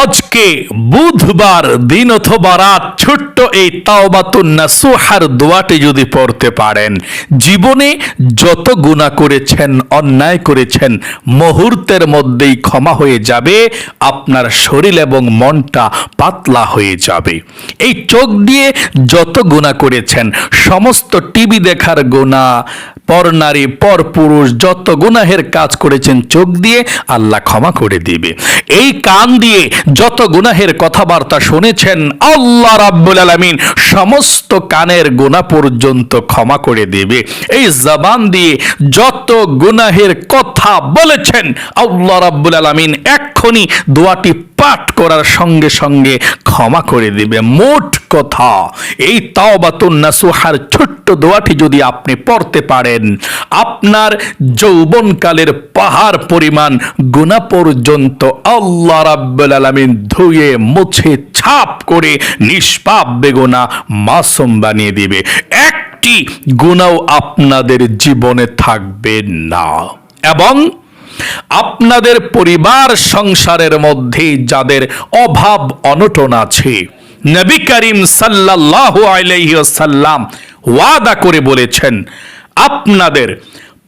আজকে বুধবার দিন অথবা রাত ছোট্ট এই তাওবাতুন নাসুহার দোয়াটি যদি পড়তে পারেন, জীবনে যত গুণা করেছেন, অন্যায় করেছেন, মুহূর্তের মধ্যেই ক্ষমা হয়ে যাবে, আপনার শরীর এবং মনটা পাতলা হয়ে যাবে। এই চোখ দিয়ে যত গুণা করেছেন, সমস্ত টিভি দেখার গুণা পর নারী, পর পুরুষ যত গুনাহের কাজ করেছেন চোখ দিয়ে আল্লাহ ক্ষমা করে দিবে। এই কান দিয়ে যত গুনাহের কথাবার্তা শুনেছেন আল্লাহ রাব্বুল আলামিন সমস্ত কানের গুনাহ পর্যন্ত ক্ষমা করে দিবে। এই জবান দিয়ে যত গুনাহের কথা বলেছেন আল্লাহ রাব্বুল আলামিন এক্ষুনি দোয়াটি পাঠ করার সঙ্গে সঙ্গে ক্ষমা করে দিবে। মোট কথা, এই তাওবাতুন নাসুহার ছোট্ট দোয়াটি যদি আপনি পড়তে পারেন আপনার যৌবনকালের পাহাড় পরিমাণ গুণা পর্যন্ত আল্লাহ রাব্বুল আলামিন ধুয়ে, মুছে, ছাপ করে নিষ্পাপ বেগুনা মাসুম বানিয়ে দিবে। একটি গুণাও আপনাদের জীবনে থাকবে না। এবং আপনাদের পরিবার সংসারের মধ্যে যাদের অভাব অনটন আছে, নবী করিম সাল্লাল্লাহু আলাইহি ওয়াসাল্লাম ওয়াদা করে বলেছেন আপনাদের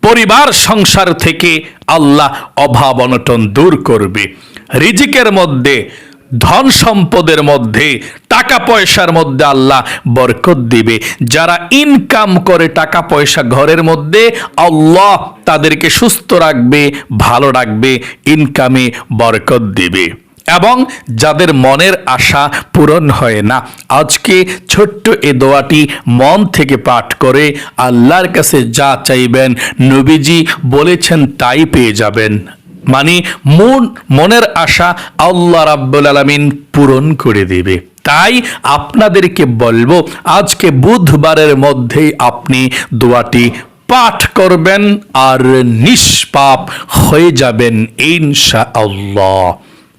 পরিবার, সংসার থেকে আল্লাহ অভাব অনটন দূর করবে। রিজিকের মধ্যে, ধন সম্পদের মধ্যে, টাকা পয়সার মধ্যে আল্লাহ বরকত দিবে। যারা ইনকাম করে টাকা পয়সা ঘরের মধ্যে, আল্লাহ তাদেরকে সুস্থ রাখবে, ভালো রাখবে ইনকামে বরকত দিবে। এবং যাদের মনের আশা পূরণ হয় না। আজকে ছোট্ট এ দোয়াটি মন থেকে পাঠ করে আল্লাহর কাছে যা চাইবেন নবীজি বলেছেন তাই পেয়ে যাবেন। মানে মন, মনের আশা আল্লাহ রাব্বুল আলামিন পূরণ করে দেবে। তাই আপনাদেরকে বলব, আজকে বুধবারের মধ্যেই আপনি দোয়াটি পাঠ করবেন আর নিষ্পাপ হয়ে যাবেন ইনশা আল্লাহ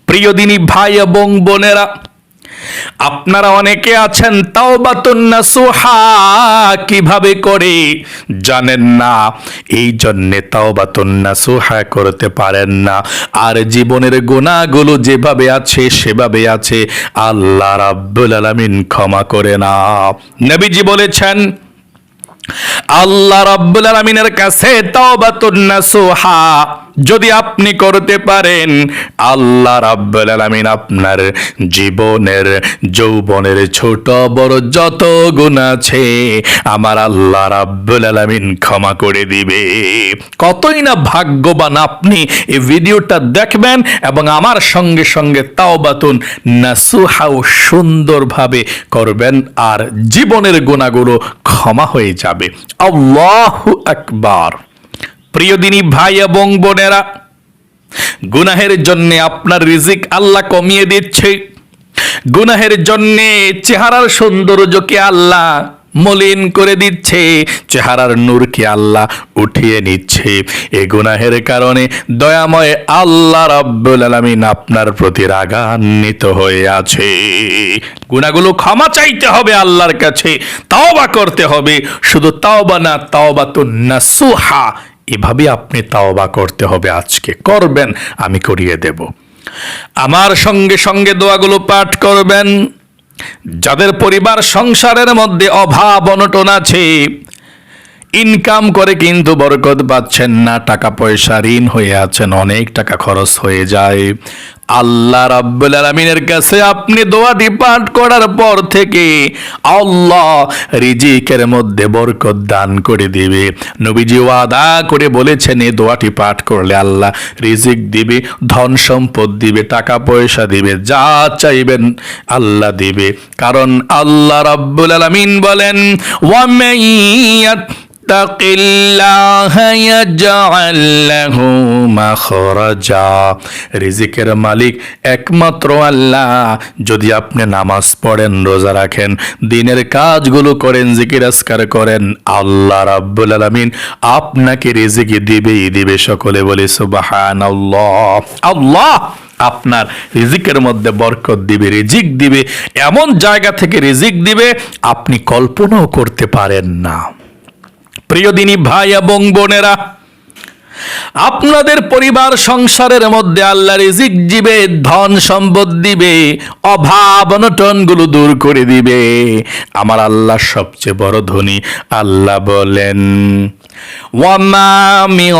প্রিয় দিনী ভাই এবং বোনেরা, আপনারা অনেকে আছেন তাওবাতুন নাসুহা, কীভাবে করে? জানেন না, এই জন্যে তাওবাতুন নাসুহা করতে পারেন না। আর জীবনের গুণাগুলো যেভাবে আছে, সেভাবে আছে, আল্লাহ রাব্বুল আলামিন ক্ষমা করে না। নবীজি বলেছেন, আল্লাহ রাব্বুল আলামিনের কাছে তাওবাতুন নাসুহা যদি আপনি করতে পারেন, আল্লাহ রাব্বুল আলামিন আপনার জীবনের, যৌবনের ছোট বড় যত গুণ আছে, আমার আল্লাহ রাব্বুল আলামিন ক্ষমা করে দিবে। কতই না ভাগ্যবান আপনি এই ভিডিওটা দেখবেন এবং আমার সঙ্গে সঙ্গে তাওবাতুন নাসুহাও সুন্দরভাবে করবেন আর জীবনের গুণাগুলো ক্ষমা হয়ে যাবে। আল্লাহু আকবার। প্রিয় দিনী ভাই এবং বোনেরা, গুনাহের জন্য আপনার রিজিক আল্লাহ কমিয়ে দিচ্ছে। গুনাহের জন্য চেহারার সৌন্দর্যকে আল্লাহ মলিন করে দিচ্ছে, চেহারার নূরকে আল্লাহ উঠিয়ে নিচ্ছে। এ গুনাহের কারণে দয়াময় আল্লাহ রাব্বুল আলামিন আপনার প্রতি রাগান্বিত হয়ে আছে। গুনাহগুলো ক্ষমা চাইতে হবে আল্লাহর কাছে, তাওবা করতে হবে। শুধু তাওবা না তাওবা তো নাসুহা এভাবে আপনি তাওবা করতে হবে, আজকে করবেন, আমি করিয়ে দেব। আমার সঙ্গে সঙ্গে দোয়াগুলো পাঠ করবেন। যাদের পরিবার সংসারের মধ্যে অভাব, অনটন আছে ইনকাম করে কিন্তু বরকত পাচ্ছেন না, টাকা পয়সা ঋণ হয়ে আছেন, অনেক টাকা খরচ হয়ে যায়। আল্লাহ রাব্বুল আলামিনের কাছে আপনি দোয়াটি পাঠ করার পর থেকে আল্লাহ রিজিকের মধ্যে বরকত দান করে দিবে। নবীজি ওয়াদা করে বলেছেন এই দোয়াটি পাঠ করলে আল্লাহ রিজিক দিবে, ধন সম্পদ দিবে, টাকা পয়সা দিবে, যা চাইবেন আল্লাহ দিবে। কারণ আল্লাহ রাব্বুল আলামিন বলেন ওয়ামাইয়াত اتق الله يجعل له مخرجا রিজিকের মালিক একমাত্র আল্লাহ যদি আপনি নামাজ পড়েন রোজা রাখেন দিনের কাজগুলো করেন জিকির আসকার করেন আল্লাহ রাব্বুল আলামিন আপনাকে রিজিক দিবেই দিবে সকলে বলে সুবহানাল্লাহ আল্লাহ আপনার রিজিকের মধ্যে বরকত দিবে রিজিক দিবে এমন জায়গা থেকে রিজিক দিবে আপনি কল্পনাও করতে পারেন না প্রিয় দিনী ভাই এবং বোনেরা, আপনাদের পরিবার সংসারের মধ্যে আল্লাহ রিজিক দিবে, ধন সম্পদ দিবে, অভাব অনটনগুলো দূর করে দিবে। আমার আল্লাহ সবচেয়ে বড় ধনী, আল্লাহ বলেন ওয়ামা মিন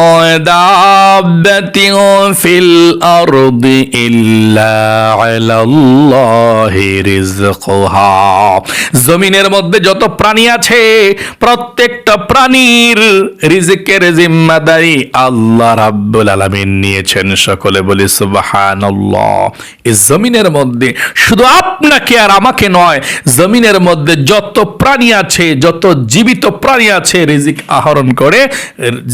দাব্বাতিন ফিল আরদি ইল্লা আলাল্লাহি রিজকুহা জমিনের মধ্যে যত প্রাণী আছে, প্রত্যেকটা প্রাণীর রিজিকের জিম্মাদারি আল্লাহ রাব্বুল আলামিন নিয়েছেন। সকলে বলি, সুবহানাল্লাহ। এই জমিনের মধ্যে শুধু আপনাকে আর আমাকে নয়, জমিনের মধ্যে যত প্রাণী আছে, যত জীবিত প্রাণী আছে, রিজিক আহরণ করে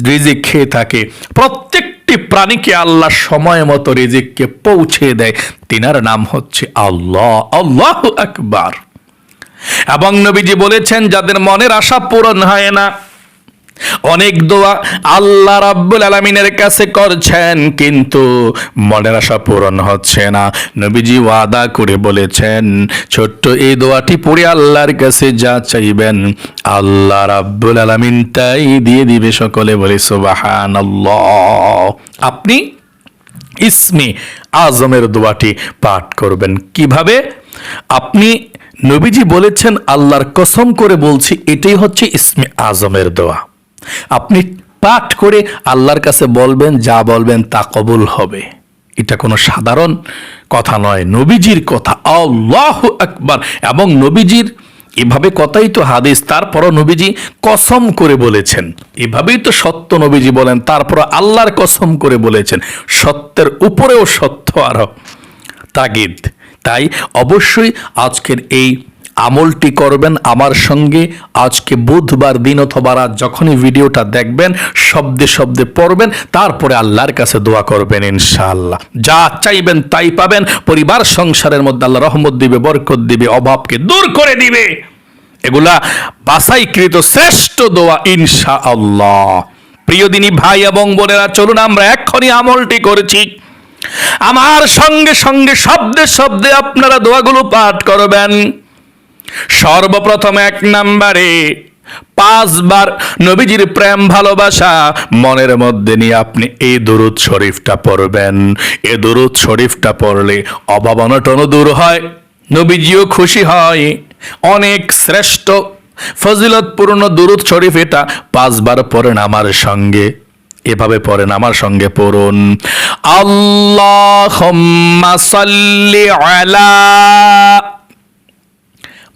রিজিক খেয়ে থাকে। প্রত্যেকটি প্রাণীকে আল্লাহ সময় মতো রিজিককে পৌঁছে দেয়। তিনার নাম হচ্ছে আল্লাহ। আল্লাহ আকবার। এবং নবীজি বলেছেন, যাদের মনের আশা পূরণ হয় না অনেক দোয়া আল্লাহ রাব্বুল আলমিনের কাছে করছেন, কিন্তু মনের আশা পূরণ হচ্ছে না। নবীজি ওয়াদা করে বলেছেন, ছোট্ট এই দোয়াটি পড়ে আল্লাহর কাছে যা চাইবেন, আল্লাহ রাব্বুল আলমিন তাই দিয়ে দিবে সকলে। বলে সুবাহান আপনি ইসমে আজমের দোয়াটি পাঠ করবেন। কীভাবে? আপনি নবীজি বলেছেন, আল্লাহর কসম করে বলছি, এটাই হচ্ছে ইসমে আজমের দোয়া। আপনি পাঠ করে আল্লাহর কাছে বলবেন, যা বলবেন তা কবুল হবে। এটা কোনো সাধারণ কথা নয়, নবীজির কথা। আল্লাহ আকবার। এবং নবীজির এভাবে কথাই তো হাদিস, তারপরও নবীজি কসম করে বলেছেন। এভাবেই তো সত্য নবীজি বলেন তারপর আল্লাহর কসম করে বলেছেন। সত্যের উপরেও সত্য আরও। তাগিদ। তাই অবশ্যই আজকের এই আমলটি করবেন আমার সঙ্গে। আজকে বুধবার দিন অথবা রাত যখনই ভিডিওটা দেখবেন, শব্দে শব্দে পড়বেন, তারপরে আল্লাহর কাছে দোয়া করবেন ইনশাআল্লাহ। যা চাইবেন তাই পাবেন, পরিবার, সংসারের মধ্যে আল্লাহ রহমত দিবে, বরকত দিবে, অভাবকে দূর করে দিবে। এগুলা বাসাইকৃত শ্রেষ্ঠ দোয়া ইনশা আল্লাহ প্রিয় দিনী ভাই এবং বোনেরা, চলুন আমরা এক্ষুনি আমলটি করেছি। আমার সঙ্গে সঙ্গে শব্দে শব্দে আপনারা দোয়াগুলো পাঠ করবেন। সর্বপ্রথম এক নাম্বারে পাঁচবার নবীজির প্রেম, ভালোবাসা মনের মধ্যে নিয়ে আপনি এই দুরুদ শরীফটা পড়বেন। এ দুরুদ শরীফটা পড়লে অভাব অনটন দূর হয়, নবীজিও খুশি হয়। অনেক শ্রেষ্ঠ, ফজিলতপূর্ণ দুরুদ শরীফ এটা পাঁচবার পড়েন আমার সঙ্গে। এভাবে পড়েন আমার সঙ্গে পড়ুন। আল্লাহ আলা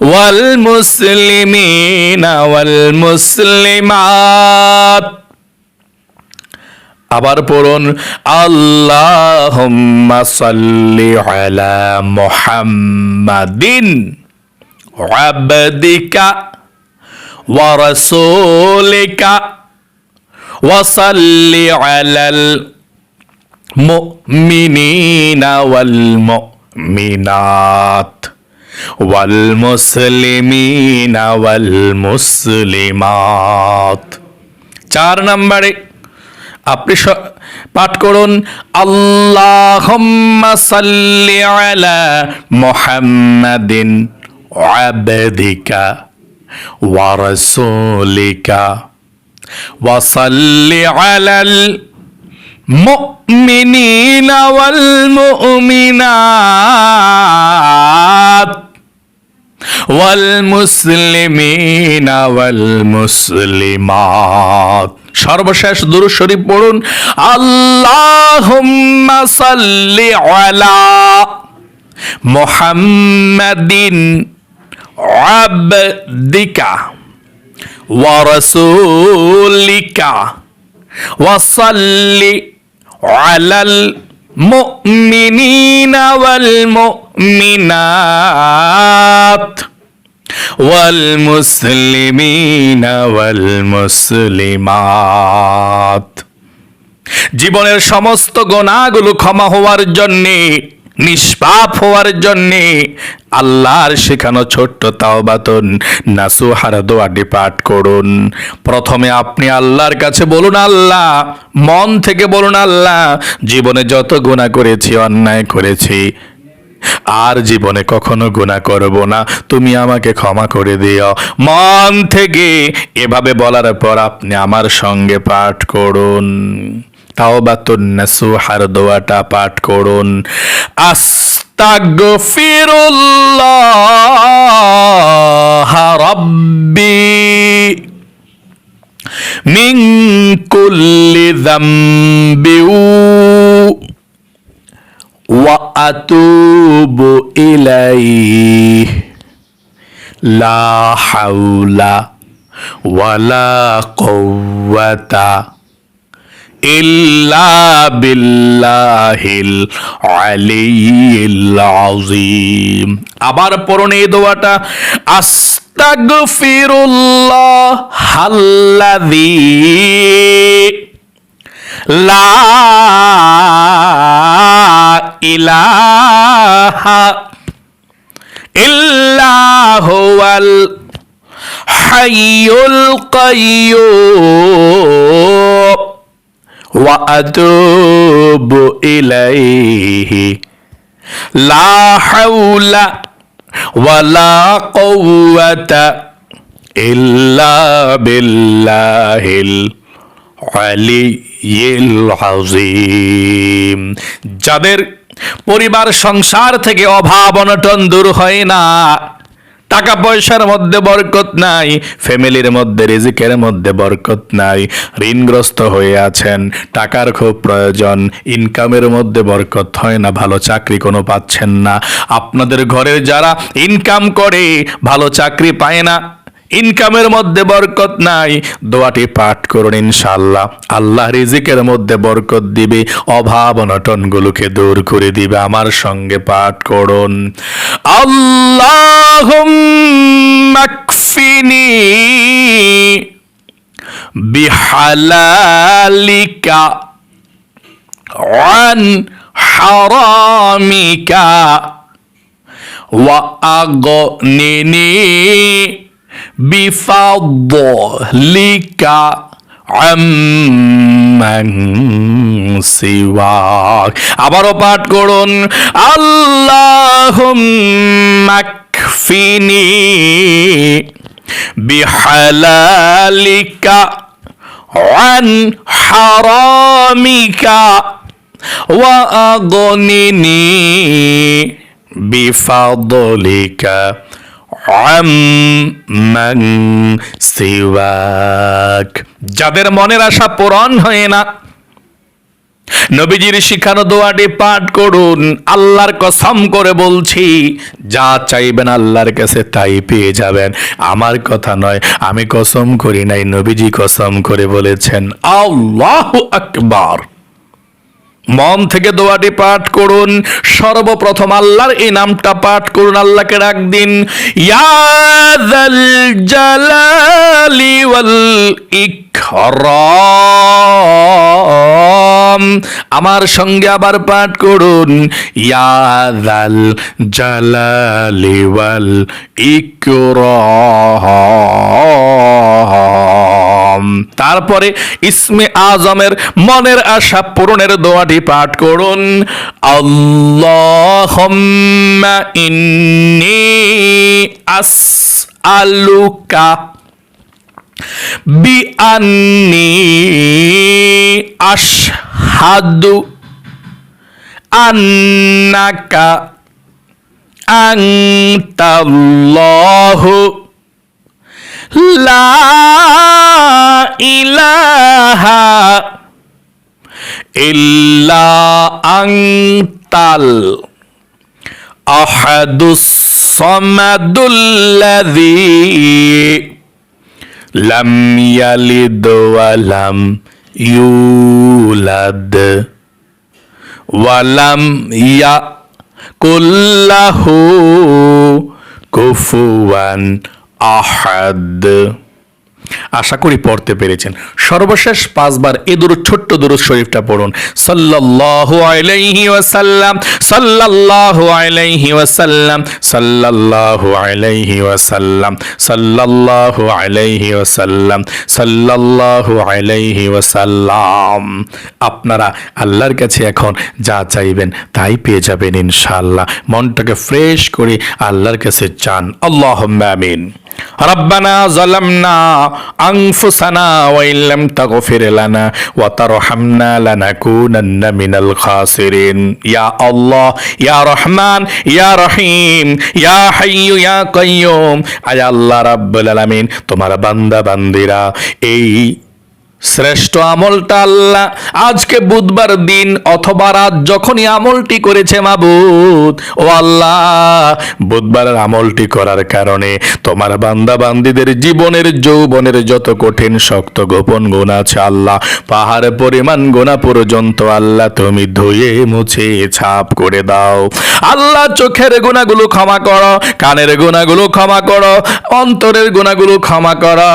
ওয়াল মুসলিমিনা ওয়াল আবার পড়ুন, আল্লাহুম্মা সাল্লি আলা মুহাম্মাদিন আবদিকা ওয়া রাসূলিকা ওয়া সাল্লি আলাল মুমিনিনা ওয়াল মুমিনাত। ওয়ালমুসলিমিনা ওয়াল মুসলিমাত চার নম্বরে আপনি পাঠ করুন, আল্লাহুম্মা সাল্লি আলা মুহাম্মাদিন আবদিকা ওয়া রাসূলিকা ওয়া সাল্লি আলাল মুমিনিনা ওয়াল মুমিনাত। ওয়ালমুসলিমিনা ওয়ালমুসলিমাত সর্বশেষ দুরু শরীফ পড়ুন, আল্লাহুম্মা সাল্লি আলা মুহাম্মাদিন আবদিকা ওয়া রাসূলিকা ওয়া সাল্লি আলাল المؤمنين والمؤمنات والمسلمين والمسلمات জীবনের সমস্ত গোনাগুলো ক্ষমা হওয়ার জন্যে নিষ্পাপ হওয়ার জন্যে আল্লাহর শেখানো ছোট্ট তাওবাতুন নাসুহার দোয়াটি পাঠ করুন। প্রথমে আপনি আল্লাহর কাছে বলুন, আল্লাহ, মন থেকে বলুন, আল্লাহ, জীবনে যত গুণা করেছি, অন্যায় করেছি, আর জীবনে কখনো গুণা করব না। তুমি আমাকে ক্ষমা করে দিও। মন থেকে এভাবে বলার পর আপনি আমার সঙ্গে পাঠ করুন। তাওবাতুন নাসুহার দোয়াটা পাঠ করুন আস্তাগফিরুল্লাহ রাব্বি মিন কুল্লি যামবি وأتوب إليه لا حول ولا قوة ইল্লা বিল্লাহিল আলিয়িল আযীম। আবার পড়ুন এই দোয়াটা আস্তাগফিরুল্লাহ আল্লাযী লা ইলাহা ইল্লা হুয়াল হাইয়ুল কাইয়্যুম আতুবু ইলাইহি লা হাওলা ওয়ালা কুওয়াতা ইল্লা বিল্লাহিল আলিয়িল আযীম যাদের পরিবার সংসার থেকে অভাব অনটন দূর হয় না টাকা পয়সার মধ্যে বরকত নাই, ফ্যামিলির মধ্যে, রিজিকের মধ্যে বরকত নাই। ঋণগ্রস্ত হয়ে আছেন, টাকার খুব প্রয়োজন, ইনকামের মধ্যে বরকত হয় না, ভালো চাকরি কোনো পাচ্ছেন না। আপনাদের ঘরের যারা ইনকাম করে, ভালো চাকরি পায় না ইনকামের মধ্যে বরকত নাই দোয়াটি পাঠ করুন ইনশাল্লাহ আল্লাহ রিজিকের মধ্যে বরকত দিবে অভাব অনটনগুলোকে দূর করে দিবে আমার সঙ্গে পাঠ করুন আল্লাহ মাকফিনি বিহালালিকা عن حرامك وأغنني بفضلك عمن سواك আবারও পাঠ করুন আল্লাহুম্মা কফিনি বিহালালিকা عن حرامك وأغنني بفضلك যাদের মনের আশা পূরণ হয় না, নবীজির শিখানো দোয়াটি পাঠ করুন, আল্লাহর কসম করে বলছি, যা চাইবেন আল্লাহর কাছে তাই পেয়ে যাবেন। আমার কথা নয়, আমি কসম করি নাই, নবীজি কসম করে বলেছেন, আল্লাহ আকবার। মন থেকে দোয়াটি পাঠ করুন। সর্বপ্রথম আল্লাহর এই নামটা পাঠ করুন, আল্লাহকে ডাক দিন। ইয়াদাল জালালি ওয়াল ইকরাম। আমার সঙ্গে আবার পাঠ করুন। ইয়াদাল জালালি ওয়াল ইকরাম। তারপরে ইসমে আজমের মনের আশা পূরণের দোয়াটি পাঠ করুন। আল্লাহুম্মা ইন্নি আস আলুকা বিআন্নি আশহাদু আন্নাকা আনতাল্লাহু লা ইলাহা ইল্লা আনতাল আহাদুস সামাদুল্লাযী লাম ইয়ালিদ ওয়া ইউলাদ ওয়ালাম ইয়া কুল্লাহু কুফুয়ান আহাদ। আশা করি পড়তে পেরেছেন। সর্বশেষ পাঁচবার এ দুরু, ছোট্ট দুরুদ শরীফটা পড়ুন। সাল্লাল্লাহু আলাইহি ওয়াসাল্লাম, সাল্লাল্লাহু আলাইহি ওয়াসাল্লাম, সাল্লাল্লাহু আলাইহি ওয়াসাল্লাম, সাল্লাল্লাহু আলাইহি ওয়াসাল্লাম, সাল্লাল্লাহু আলাইহি ওয়াসাল্লাম। আপনারা আল্লাহর কাছে এখন যা চাইবেন তাই পেয়ে যাবেন ইনশাআল্লাহ। মনটাকে ফ্রেশ করে আল্লাহর কাছে চান। আল্লাহুম্মা আমিন। রব্বানা জলামনা আংফুসানা ওয়াইল্লাম তাগফির লানা ওয়া তারহামনা লানাকুনান্না মিনাল খাসিরিন। ইয়া আল্লাহ, ইয়া রহমান, ইয়া রহিম, ইয়া হাইয়ু ইয়া কাইয়ুম আয় আল্লাহ রাব্বুল আলামিন, তোমার বান্দা বান্দিরা এই শ্রেষ্ঠ আমলটা আল্লাহ। আজকে বুধবার দিন অথবা রাত যখনই আমলটি করেছে মাবুদ, ও আল্লাহ, বুধবারের আমলটি করার কারণে তোমার বান্দা বান্দিদের জীবনের, যৌবনের যত কঠিন, শক্ত, গোপন গুণ আছে আল্লাহ, পাহাড় পরিমাণ গোনা পর্যন্ত আল্লাহ তুমি ধুয়ে মুছে, ছাপ করে দাও। আল্লাহ, চোখের গুণাগুলো ক্ষমা করো, কানের গুণাগুলো ক্ষমা করো, অন্তরের গুণাগুলো ক্ষমা করো,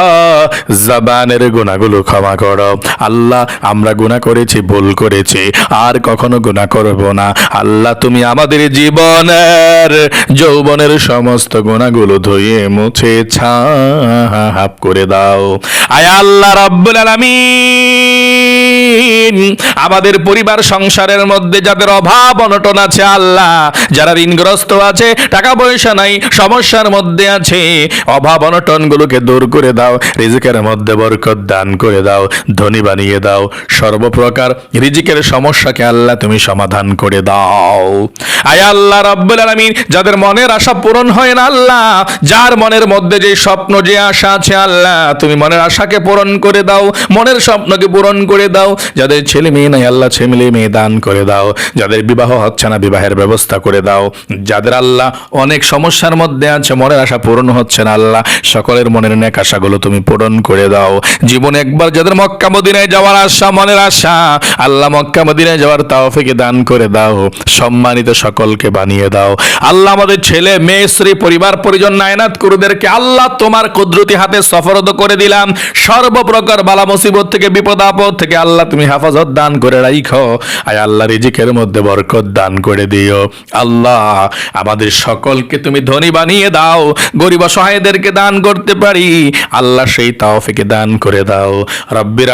জবানের গুণাগুলো ক্ষমা করো। আল্লাহ, আমরা গুণা করেছি, ভুল করেছি। আর কখনো গুণা করব না। আল্লাহ, তুমি আমাদের জীবনের, যৌবনের সমস্ত গুণাগুলো ধুয়ে মুছে ছাপ করে দাও। আয় আল্লাহ আলামিন। আমাদের পরিবার, সংসারের মধ্যে যাদের অভাব, অনটন আছে, আল্লাহ, যারা ঋণগ্রস্ত আছে, টাকা পয়সা নাই, সমস্যার মধ্যে আছে, অভাব অনটন গুলোকে দূর করে দাও, রিজিকের মধ্যে বরকত দান করে দাও। ধনী বানিয়ে দাও। সর্বপ্রকার রিজিকের সমস্যাকে আল্লাহ তুমি সমাধান করে দাও। আয় আল্লাহ রাব্বুল আলামিন, যাদের মনের আশা পূরণ হয় না আল্লাহ, যার মনের মধ্যে যে স্বপ্ন, যে আশা আছে আল্লাহ, তুমি মনের আশাকে পূরণ করে দাও, মনের স্বপ্নকে পূরণ করে দাও। যাদের ছেলে মেয়ে নাই আল্লাহ, ছেলে মেয়ে দান করে দাও। যাদের বিবাহ হচ্ছে না, বিবাহের ব্যবস্থা করে দাও। যাদের আল্লাহ অনেক সমস্যার মধ্যে আছে, মনের আশা পূরণ হচ্ছে না আল্লাহ, সকলের মনের নেক আশাগুলো তুমি পূরণ করে দাও। জীবনে একবার যাদের মক্কা মদিনায় যাওয়ার আশা, মনের আশা। আল্লাহ মক্কা মদিনায় যাওয়ার তাওফিকে দান করে দাও। সম্মানিত সকলকে বানিয়ে দাও। আল্লাহ আমাদের ছেলে, মেয়ে, স্ত্রী, পরিবার, পরিজন, নায়নাত, কুরুদেরকে আল্লাহ তোমার কুদরতি হাতে সফরদ করে দিলাম। সর্বপ্রকার বালা মুসিবত থেকে, বিপদ আপদ থেকে আল্লাহ তুমি হেফাজত দান করে রাইখো। আয় আল্লাহ রিজিকের মধ্যে বরকত দান করে দিও। আল্লাহ আমাদের সকলকে তুমি ধনী বানিয়ে দাও। গরিব অসহায়দেরকে দান করতে পারি। আল্লাহ সেই তাওফিকে দান করে দাও। রব্বির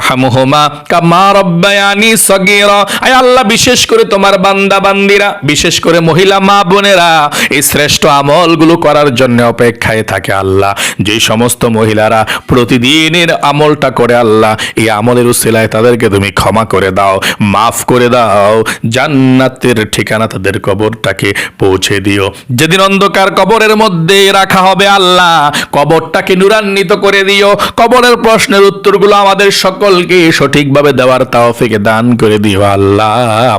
কামা রব্বায়ানি সগীরা। আয় আল্লাহ, বিশেষ করে তোমার বান্দা বান্দিরা, বিশেষ করে মহিলা মা বোনেরা, এই শ্রেষ্ঠ আমলগুলো করার জন্য অপেক্ষায় থাকে আল্লাহ। যে সমস্ত মহিলারা প্রতিদিনের আমলটা করে আল্লাহ, এই আমলের উসিলায় তাদেরকে তুমি ক্ষমা করে দাও, মাফ করে দাও, জান্নাতের ঠিকানা তাদের কবরটাকে পৌঁছে দিও। যেদিন অন্ধকার কবরের মধ্যে রাখা হবে আল্লাহ, কবরটাকে নুরান্বিত করে দিও। কবরের প্রশ্নের উত্তরগুলো আমাদের সকলকে সঠিকভাবে দেওয়ার তাওফিকে দান করে দিও আল্লাহ।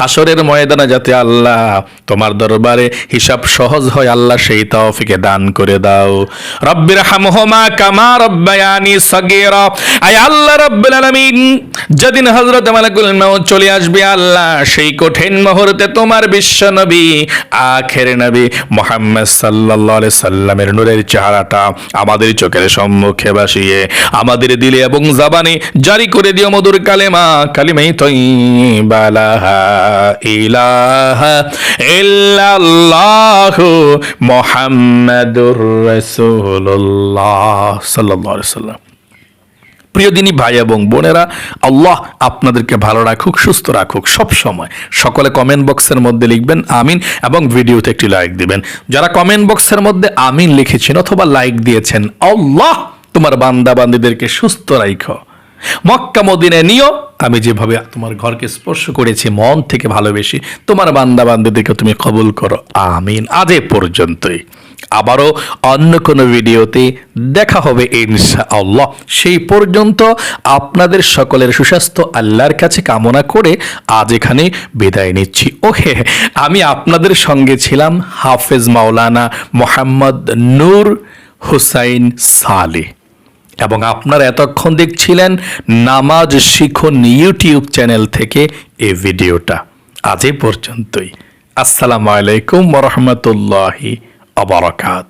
হাসরের ময়দানে যাতে আল্লাহ তোমার দরবারে হিসাব সহজ হয়, আল্লাহ সেই তাওফিকে দান করে দাও। রব্বির হামহুমা কামা রব্বায়ানি সগীরা। আয় আল্লাহ রাব্বুল আলামিন, যেদিন হযরত মালাকুল মাউত চলে আসবে, আল্লাহ সেই কঠিন মুহূর্তে তোমার বিশ্ব নবী আখের নবী মুহাম্মদ সাল্লাল্লাহু আলাইহি সাল্লামের নূরের চেহারাটা আমাদের চোখের সম্মুখে ভাসিয়ে, আমাদের দিলে এবং জাবানে জারি করে দিও মধুর কালেমা, কালিমাই তৈবা লা ইলাহা ইল্লাল্লাহু মুহাম্মাদুর রাসূলুল্লাহ সাল্লাল্লাহু আলাইহি সাল্লাম প্রিয় দিনী ভাই এবং বোনেরা, আল্লাহ আপনাদেরকে ভালো রাখুক, সুস্থ রাখুক সব সময়। সকলে কমেন্ট বক্সের মধ্যে লিখবেন, আমিন, এবং ভিডিওতে একটি লাইক দিবেন। যারা কমেন্ট বক্সের মধ্যে আমিন লিখেছেন অথবা লাইক দিয়েছেন, আল্লাহ তোমার বান্দা বান্দিদেরকে সুস্থ রাখো মক্কা মদিনে নিও। আমি যেভাবে তোমার ঘরকে স্পর্শ করেছি, মন থেকে ভালোবেসে, তোমার বান্দা বান্দাদেরকে তুমি কবুল করো। আমিন। আজ পর্যন্তই। আবারও অন্য কোনো ভিডিওতে দেখা হবে ইনশা আল্লাহ সেই পর্যন্ত আপনাদের সকলের সুস্বাস্থ্য, আল্লাহর কাছে কামনা করে আজ এখানে বিদায় নিচ্ছি। ওহে, আমি আপনাদের সঙ্গে ছিলাম হাফেজ মাওলানা মোহাম্মদ নূর হুসাইন সালে। এবং আপনারা এতক্ষণ দেখছিলেন নামাজ শিখুন ইউটিউব চ্যানেল থেকে এ ভিডিওটা। আজ এ পর্যন্তই। আসসালামু আলাইকুম রহমতুল্লাহি আবরকাত